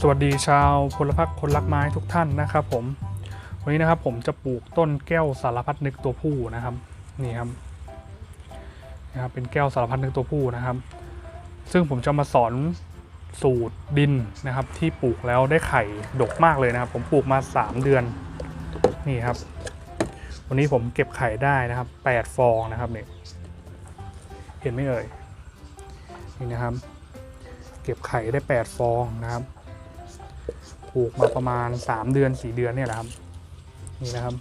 สวัสดีชาวพลพรรคคนรักไม้ทุกท่านนะครับผม วันนี้นะครับผมจะปลูกต้นแก้วสารพัดนึกตัวผู้นะครับนี่ครับนะครับเป็นแก้วสารพัดนึกตัวผู้นะครับ ซึ่งผมจะมาสอนสูตรดินนะครับที่ปลูกแล้วได้ไข่ดกมากเลยนะครับ ผมปลูกมา 3 เดือนนี่ครับ วันนี้ผมเก็บไข่ได้นะครับ 8 ฟองนะครับเนี่ยเห็นไหมเอ่ยนี่นะครับ เก็บไข่ได้ 8 ฟองนะครับ ลูกมาประมาณ 3 เดือน 4 เดือนเนี่ยแหละครับนี่นะครับ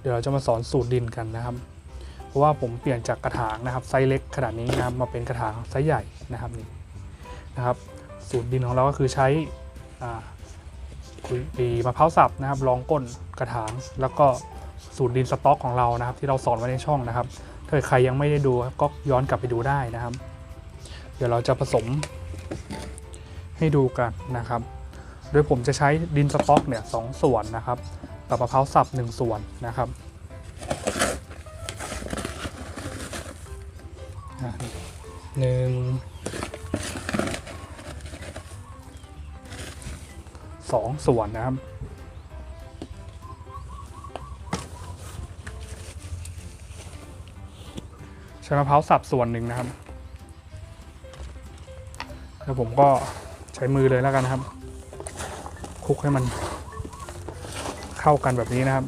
เดี๋ยวเราจะมาสอนสูตรดินกันนะครับ เพราะว่าผมเปลี่ยนจากกระถางนะครับไซส์เล็กขนาดนี้นะครับมาเป็นกระถางไซส์ใหญ่นะครับนี่นะครับ สูตรดินของเราก็คือใช้ปีมะพร้าวสับนะครับรองก้นกระถาง แล้วก็สูตรดินสต๊อกของเรานะครับ ที่เราสอนไว้ในช่องนะครับถ้าใครยังไม่ได้ดูก็ย้อนกลับไปดูได้นะครับ เดี๋ยวเราจะผสม ให้ดูกันนะครับ โดยผมจะใช้ดินสต๊อกเนี่ยสองส่วนนะครับกับมะพร้าวสับหนึ่งส่วนนะครับหนึ่งสองส่วนนะครับใช้มะพร้าวสับส่วนหนึ่งนะครับ แล้วผมก็ ช้มือเลยแล้วกันนะครับคลุกให้มันเข้ากันแบบนี้นะครับ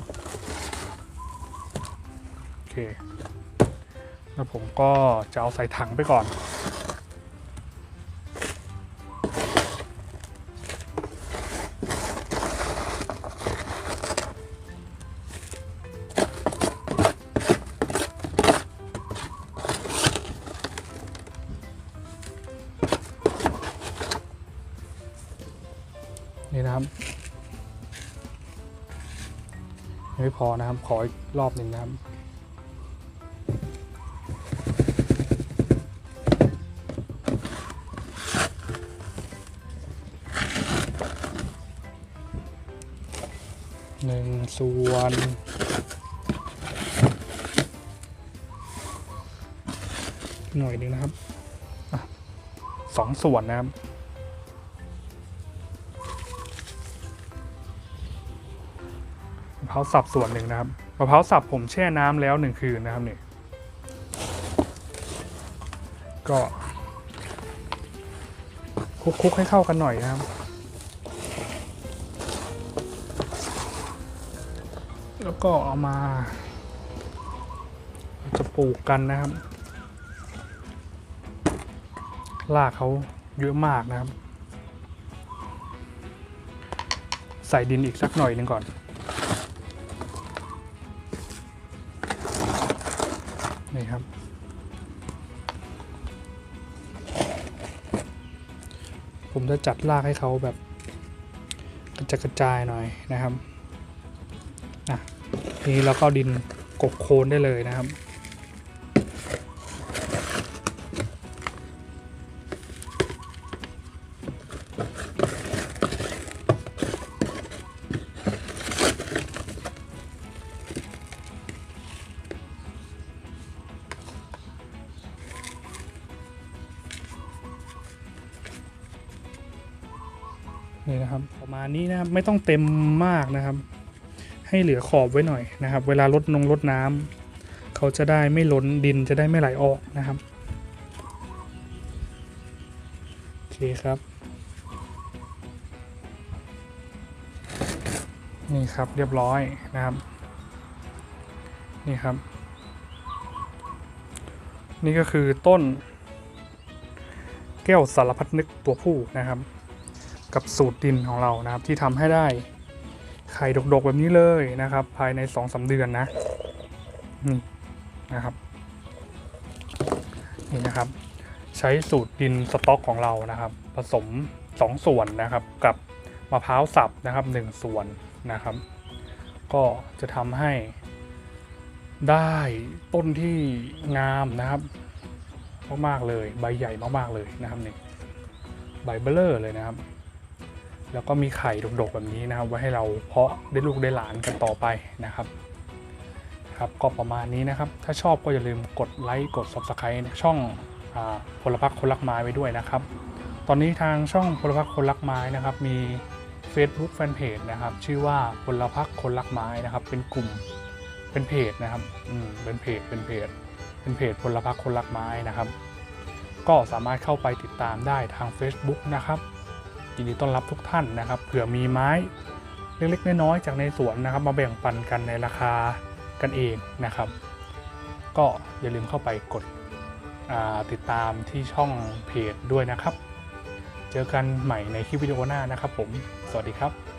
โอเคแล้วผมก็จะเอาใส่ถังไปก่อน นี่นะครับยังไม่พอนะครับ ขออีกรอบหนึ่งนะครับ หนึ่งส่วนหน่อยหนึ่งนะครับสองส่วนนะครับะพร้าวสับส่วนหนึ่งนะครับมะพร้าวสับผมแช่น้ำแล้วหนึ่งคืนนะครับนี่ก็คลุกๆให้เข้ากันหน่อยนะครับ แล้วก็เอามา จะปลูกกันนะครับรากเขาเยอะมากนะครับ ใส่ดินอีกสักหน่อยหนึ่งก่อน นี่ครับ ผมจะจัดลากให้เขาแบบกระจายกระจายหน่อยนะครับอะนี้เราก็ดินกบโคนได้เลยนะครับ นี่นะครับประมาณนี้นะครับไม่ต้องเต็มมากนะครับ ให้เหลือขอบไว้หน่อยนะครับ เวลาลดนงลดน้ำเขาจะได้ไม่ล้นดินจะได้ไม่ไหลออกนะครับโอเคครับ นี่ครับเรียบร้อยนะครับ นี่ครับ นี่ก็คือต้น แก้วสารพัดนึกตัวผู้นะครับ กับสูตรดินของเรานะครับ ที่ทำให้ได้ไข่ดกๆแบบนี้เลยนะครับ ภายใน2อสาเดือนนะนี่นะครับนี่นะครับ ใช้สูตรดินสต๊อกของเรานะครับ ผสม 2 ส่วนนะครับ กับมะพร้าวสับนะครับ 1 ส่วนนะครับ ก็จะทำให้ได้ต้นที่งามนะครับมากๆเลยใบใหญ่มากๆเลยนะครับนี่ใบเบลเลอร์เลยนะครับ แล้วก็มีไข่ดกๆแบบนี้นะครับ ไว้ให้เราเพาะได้ลูกได้หลานกันต่อไปนะครับครับก็ประมาณนี้นะครับ ถ้าชอบก็อย่าลืมกดไลค์กด Subscribe ช่องอาพลพักคนรักไม้ไว้ด้วยนะครับ ตอนนี้ทางช่องพลพักคนรักไม้นะครับ มี Facebook Fanpage นะครับ ชื่อว่าพลพักคนรักไม้นะครับ เป็นกลุ่มเป็นเพจนะครับอืมเป็นเพจเป็นเพจเป็นเพจพลพักคนรักไม้นะครับ ก็สามารถเข้าไปติดตามได้ทาง Facebook นะครับ ยินดีต้อนรับทุกท่านนะครับ เผื่อมีไม้เล็กๆน้อยๆจากในสวนนะครับ มาแบ่งปันกันในราคากันเองนะครับ ก็อย่าลืมเข้าไปกดติดตามที่ช่องเพจด้วยนะครับ เจอกันใหม่ในคลิปวิดีโอหน้านะครับผม สวัสดีครับ